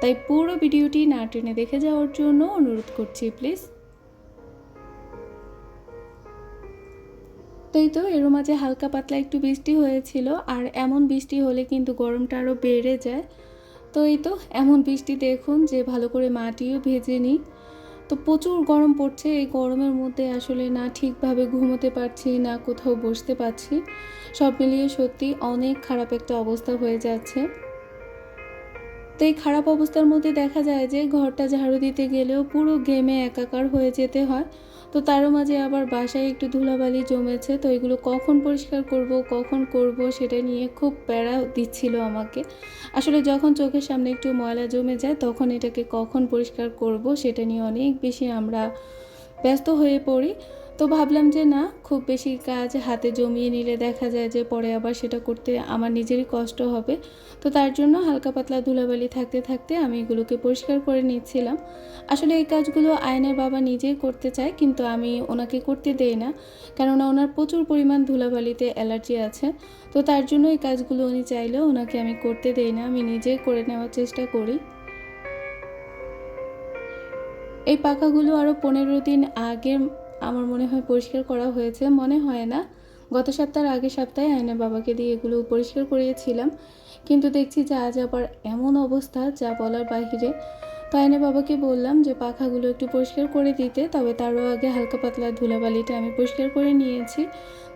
তাই পুরো ভিডিওটি না টেনে দেখে যাওয়ার জন্য অনুরোধ করছি, প্লিজ। তাই তো এর মাঝে হালকা পাতলা একটু বৃষ্টি হয়েছিল, আর এমন বৃষ্টি হলে কিন্তু গরমটা আরও বেড়ে যায়। তো এই তো, এমন বৃষ্টি দেখুন যে ভালো করে মাটিও ভেজে নিই তো প্রচুর গরম পড়ছে, এই গরমের মধ্যে আসলে না ঠিকভাবে ঘুমোতে পারছি, না কোথাও বসতে পারছি। সব মিলিয়ে সত্যি অনেক খারাপ একটা অবস্থা হয়ে যাচ্ছে। তো এই খারাপ অবস্থার মধ্যে দেখা যায় যে ঘরটা ঝাড়ু দিতে গেলেও পুরো গেমে একাকার হয়ে যেতে হয়। তো তারও মাঝে আবার বাসায় একটু ধুলাবালি জমেছে, তো এগুলো কখন পরিষ্কার করব, কখন করব সেটা নিয়ে খুব প্যারা দিচ্ছিল আমাকে। আসলে যখন চোখের সামনে একটু ময়লা জমে যায়, তখন এটাকে কখন পরিষ্কার করব সেটা নিয়ে অনেক বেশি আমরা ব্যস্ত হয়ে পড়ি। তো ভাবলাম যে না, খুব বেশি কাজ হাতে জমিয়ে নিলে দেখা যায় যে পরে আবার সেটা করতে আমার নিজেরই কষ্ট হবে। তো তার জন্য হালকা পাতলা ধুলাবালি থাকতে থাকতে আমি এগুলোকে পরিষ্কার করে নিচ্ছিলাম। আসলে এই কাজগুলো আয়নের বাবা নিজেই করতে চায়, কিন্তু আমি ওনাকে করতে দেই না। কেননা ওনার প্রচুর পরিমাণ ধুলাবালিতে অ্যালার্জি আছে। তো তার জন্য এই কাজগুলো উনি চাইলেও ওনাকে আমি করতে দেই না, আমি নিজেই করে নেওয়ার চেষ্টা করি। এই পাখাগুলো আরও পনেরো দিন আগে আমার মনে হয় পরিষ্কার করা হয়েছে, মনে হয় না। গত সপ্তাহের আগের সপ্তাহে আয়না বাবাকে দিয়ে এগুলো পরিষ্কার করিয়েছিলাম। কিন্তু দেখছি যে আজ আবার এমন অবস্থা যা বলার বাহিরে। তো আয়না বাবাকে বললাম যে পাখাগুলো একটু পরিষ্কার করে দিতে, তবে তারও আগে হালকা পাতলা ধুলাবালিটা আমি পরিষ্কার করে নিয়েছি।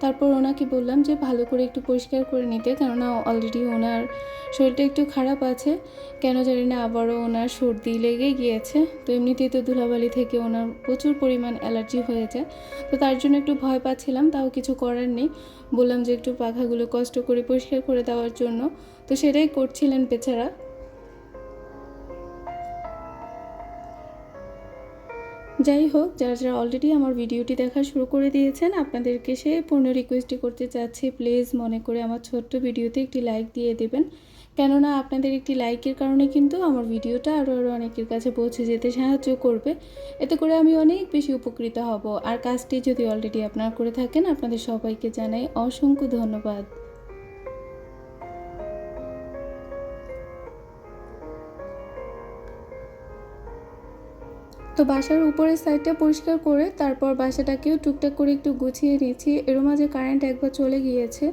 তারপর ওনাকে বললাম যে ভালো করে একটু পরিষ্কার করে নিতে, কেননা অলরেডি ওনার শরীরটা একটু খারাপ আছে। কেন জানি না, আবারও ওনার সর্দি লেগে গিয়েছে। তো এমনিতেই তো ধুলাবালি থেকে ওনার প্রচুর পরিমাণ অ্যালার্জি হয়েছে। তো তার জন্য একটু ভয় পাচ্ছিলাম, তাও কিছু করার নেই। বললাম যে একটু পাখাগুলো কষ্ট করে পরিষ্কার করে দেওয়ার জন্য। তো সেটাই করছিলেন বেচারা। যাই হোক, যারা যারা অলরেডি আমার ভিডিওটি দেখা শুরু করে দিয়েছেন, আপনাদেরকে সে পূর্ণ রিকোয়েস্টই করতে চাচ্ছি প্লিজ মনে করে আমার ছোট্ট ভিডিওতে একটি লাইক দিয়ে দেবেন। কেননা আপনাদের একটি লাইকের কারণে কিন্তু আমার ভিডিওটা আরও আরও অনেকের কাছে পৌঁছে যেতে সাহায্য করবে। এতে করে আমি অনেক বেশি উপকৃত হব। আর কাজটি যদি অলরেডি আপনারা করে থাকেন, আপনাদের সবাইকে জানাই অসংখ্য ধন্যবাদ। তো বাসার উপরের সাইডটা পরিষ্কার করে তারপর বাসাটাকেও টুকটাক করে একটু গুছিয়ে নিয়েছি এর মাঝে কারেন্ট একবার চলে গিয়েছে।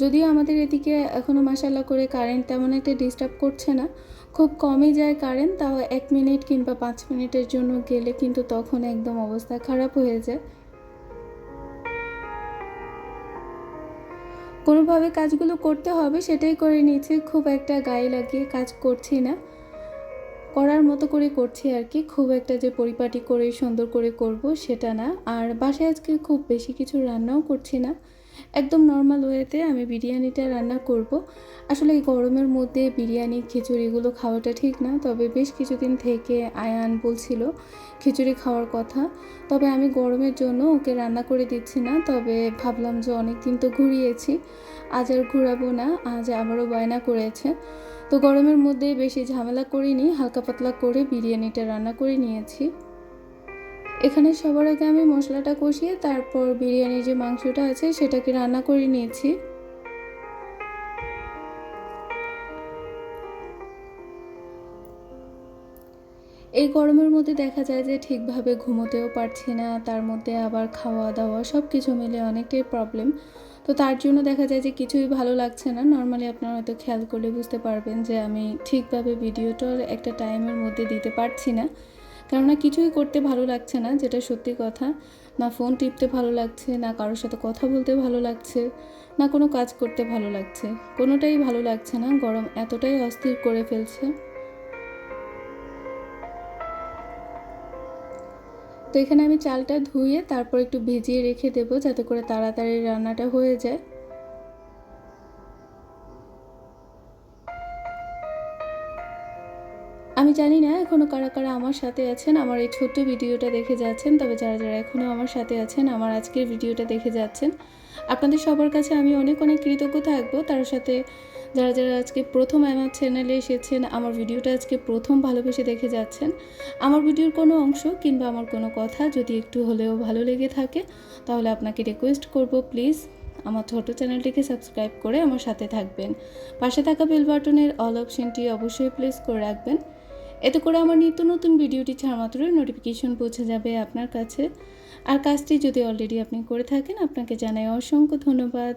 যদিও আমাদের এদিকে এখনও মাসাল্লা করে কারেন্ট তেমন একটা ডিস্টার্ব করছে না। খুব কমই যায় কারেন্ট তাও এক মিনিট কিংবা পাঁচ মিনিটের জন্য গেলে কিন্তু তখন একদম অবস্থা খারাপ হয়ে যায়। কোনোভাবে কাজগুলো করতে হবে সেটাই করে নিয়েছি খুব একটা গায়ে লাগিয়ে কাজ করছি না। করার মতো করে করছি আর কি। খুব একটা যে পরিপাটি করে সুন্দর করে করব সেটা না। আর বাসায় আজকে খুব বেশি কিছু রান্নাও করছি না। একদম নর্মাল ওয়েতে আমি বিরিয়ানিটা রান্না করব। আসলে এই গরমের মধ্যে বিরিয়ানি খিচুড়িগুলো খাওয়াটা ঠিক না, তবে বেশ কিছুদিন থেকে আয়ান বলছিল খিচুড়ি খাওয়ার কথা। তবে আমি গরমের জন্য ওকে রান্না করে দিচ্ছি না, তবে ভাবলাম যে অনেক দিন তো ঘুরিয়েছি, আজ আর ঘুরাবো না, আজ আবারও বায়না করেছে। তো গরমের মধ্যে বেশি ঝামেলা করিনি, হালকা পাতলা করে বিরিয়ানিটা রান্না করে নিয়েছি। এখানে সবার আগে আমি মশলাটা কষিয়ে তারপর বিরিয়ানির যে মাংসটা আছে সেটাকে রান্না করে নিয়েছি। এই গরমের মধ্যে দেখা যায় যে ঠিকভাবে ঘুমোতেও পারছি না, তার মধ্যে আবার খাওয়া দাওয়া সব কিছু মিলে অনেকটাই প্রবলেম তো তার জন্য দেখা যায় যে কিছুই ভালো লাগছে না। নর্মালি আপনারা হয়তো খেয়াল করলে বুঝতে পারবেন যে আমি ঠিকভাবে ভিডিওটার একটা টাইমের মধ্যে দিতে পারছি না। কেননা কিছুই করতে ভালো লাগছে না, যেটা সত্যি কথা। না ফোন টিপতে ভালো লাগছে, না কারোর সাথে কথা বলতে ভালো লাগছে, না কোনো কাজ করতে ভালো লাগছে। কোনোটাই ভালো লাগছে না, গরম এতটাই অস্থির করে ফেলছে। তো এখানে আমি চালটা ধুয়ে তারপর একটু ভিজিয়ে রেখে দেবো, যাতে করে তাড়াতাড়ি রান্নাটা হয়ে যায়। আমি জানি না এখনও কারা কারা আমার সাথে আছেন। আমার এই ছোট্ট ভিডিওটা দেখে যাচ্ছেন। তবে যারা যারা এখনও আমার সাথে আছেন, আমার আজকের ভিডিওটা দেখে যাচ্ছেন, আপনাদের সবার কাছে আমি অনেক অনেক কৃতজ্ঞ থাকব। তার সাথে যারা যারা আজকে প্রথম আমার চ্যানেলে এসেছেন, আমার ভিডিওটা আজকে প্রথম ভালোবেসে দেখে যাচ্ছেন, আমার ভিডিওর কোনো অংশ কিংবা আমার কোনো কথা যদি একটু হলেও ভালো লেগে থাকে, তাহলে আপনাকে রিকোয়েস্ট করব প্লিজ আমার ছোট চ্যানেলটিকে সাবস্ক্রাইব করে আমার সাথে থাকবেন। পাশে থাকা বেল বাটনের অল অপশনটি অবশ্যই প্লেস করে রাখবেন। এতে করে আমার নিত্য নতুন ভিডিওটি ছাড়া মাত্রই নোটিফিকেশন পৌঁছে যাবে আপনার কাছে। আর কাজটি যদি অলরেডি আপনি করে থাকেন, আপনাকে জানাই অসংখ্য ধন্যবাদ।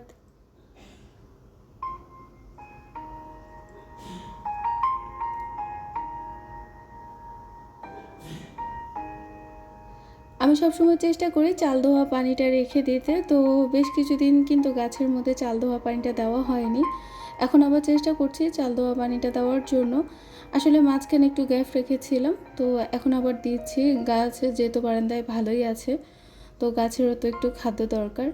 আমি সবসময় চেষ্টা করি চাল ধোয়া পানিটা রেখে দিতে, তো বেশ কিছুদিন কিন্তু গাছের মধ্যে চাল ধোয়া পানিটা দেওয়া হয়নি। এখন আবার চেষ্টা করছি চাল ধোয়া পানিটা দেওয়ার জন্য। আসলে মাঝখানে একটু গ্যাপ রেখেছিলাম, তো এখন আবার দিচ্ছি। গাছ যেহেতু বারান্দায় ভালোই আছে, তো গাছেরও তো একটু খাদ্য দরকার।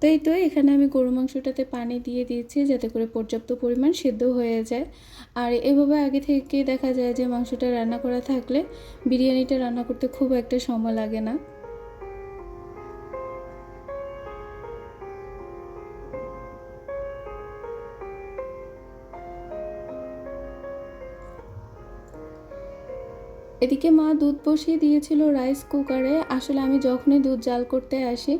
তো এই তো, এখানে আমি গরু মাংসটাতে পানি দিয়ে দিয়েছি যাতে করে পর্যাপ্ত পরিমাণ সেদ্ধ হয়ে যায়। আর এভাবে আগে থেকে দেখা যায় যে মাংসটা রান্না করা থাকলে বিরিয়ানিটা রান্না করতে খুব একটা সময় লাগে না। এদিকে মা দুধ বসিয়ে দিয়েছিল রাইস কুকারে। আসলে আমি যখনই দুধ জাল করতে আসি,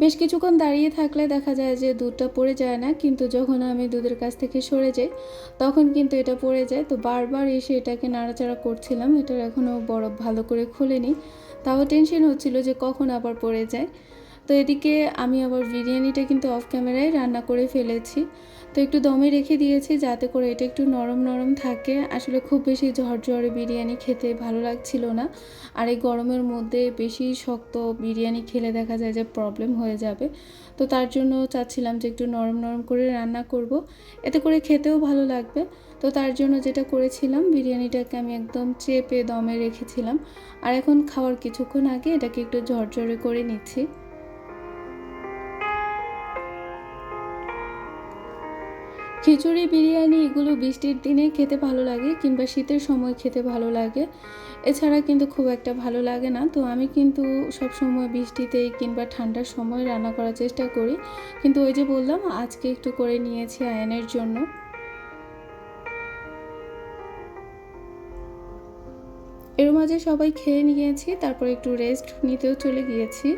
বেশ কিছুক্ষণ দাঁড়িয়ে থাকলে দেখা যায় যে দুধটা পড়ে যায় না। কিন্তু যখন আমি দুধের কাছ থেকে সরে যাই, তখন কিন্তু এটা পড়ে যায়। তো বারবার এসে এটাকে নাড়াচাড়া করছিলাম। এটার এখনও বরফ ভালো করে খুলেনি। তাও টেনশন হচ্ছিল যে কখন আবার পড়ে যায়। তো এদিকে আমি আবার বিরিয়ানিটা কিন্তু অফ ক্যামেরায় রান্না করে ফেলেছি। তো একটু দমে রেখে দিয়েছি যাতে করে এটা একটু নরম নরম থাকে। আসলে খুব বেশি ঝরঝরে বিরিয়ানি খেতে ভালো লাগছিল না। আর এই গরমের মধ্যে বেশি শক্ত বিরিয়ানি খেলে দেখা যায় যে প্রবলেম হয়ে যাবে। তো তার জন্য চাচ্ছিলাম যে একটু নরম নরম করে রান্না করব। এতে করে খেতেও ভালো লাগবে। তো তার জন্য যেটা করেছিলাম, বিরিয়ানিটাকে আমি একদম চেপে দমে রেখেছিলাম। আর এখন খাওয়ার কিছুক্ষণ আগে এটাকে একটু ঝরঝরে করে নিচ্ছি। খিচুড়ি, বিরিয়ানি এগুলো বৃষ্টির দিনে খেতে ভালো লাগে কিংবা শীতের সময় খেতে ভালো লাগে। এছাড়া কিন্তু খুব একটা ভালো লাগে না। তো আমি কিন্তু সব সময় বৃষ্টিতে কিংবা ঠান্ডার সময় রান্না করার চেষ্টা করি। কিন্তু ওই যে বললাম, আজকে একটু করে নিয়েছি আয়নের জন্য। এর মাঝে সবাই খেয়ে নিয়েছি, তারপর একটু রেস্ট নিতেও চলে গিয়েছি।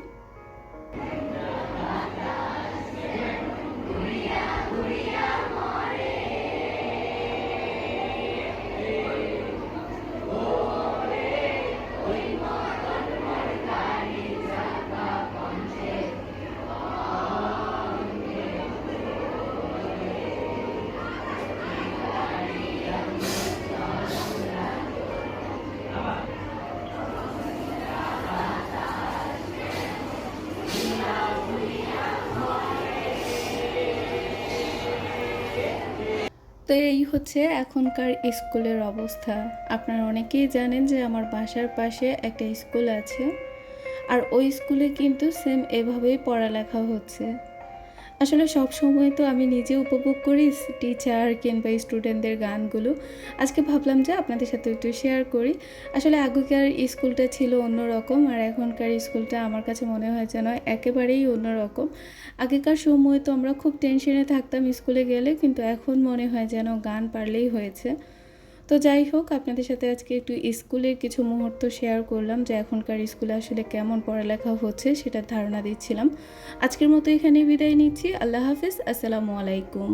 তো এই হচ্ছে এখনকার স্কুলের অবস্থা। আপনারা অনেকেই জানেন যে আমার বাসার পাশে একটা স্কুল আছে। আর ওই স্কুলে কিন্তু সেম এভাবেই পড়ালেখা হচ্ছে। আসলে সব সময় তো আমি নিজে উপভোগ করি টিচার কিংবা স্টুডেন্টদের গানগুলো। আজকে ভাবলাম যে আপনাদের সাথে একটু শেয়ার করি। আসলে আগেকার স্কুলটা ছিল অন্যরকম আর এখনকার স্কুলটা আমার কাছে মনে হয় যেন একেবারেই অন্যরকম। আগেকার সময় তো আমরা খুব টেনশনে থাকতাম স্কুলে গেলে, কিন্তু এখন মনে হয় যেন গান পারলেই হয়েছে। তো যাই হোক, আপনাদের সাথে আজকে একটু স্কুলের কিছু মুহূর্ত শেয়ার করলাম যে এখনকার স্কুলে আসলে কেমন পড়ালেখা হচ্ছে সেটার ধারণা দিচ্ছিলাম। আজকের মতো এখানে বিদায় নিচ্ছি। আল্লাহ হাফিজ। আসসালামু আলাইকুম।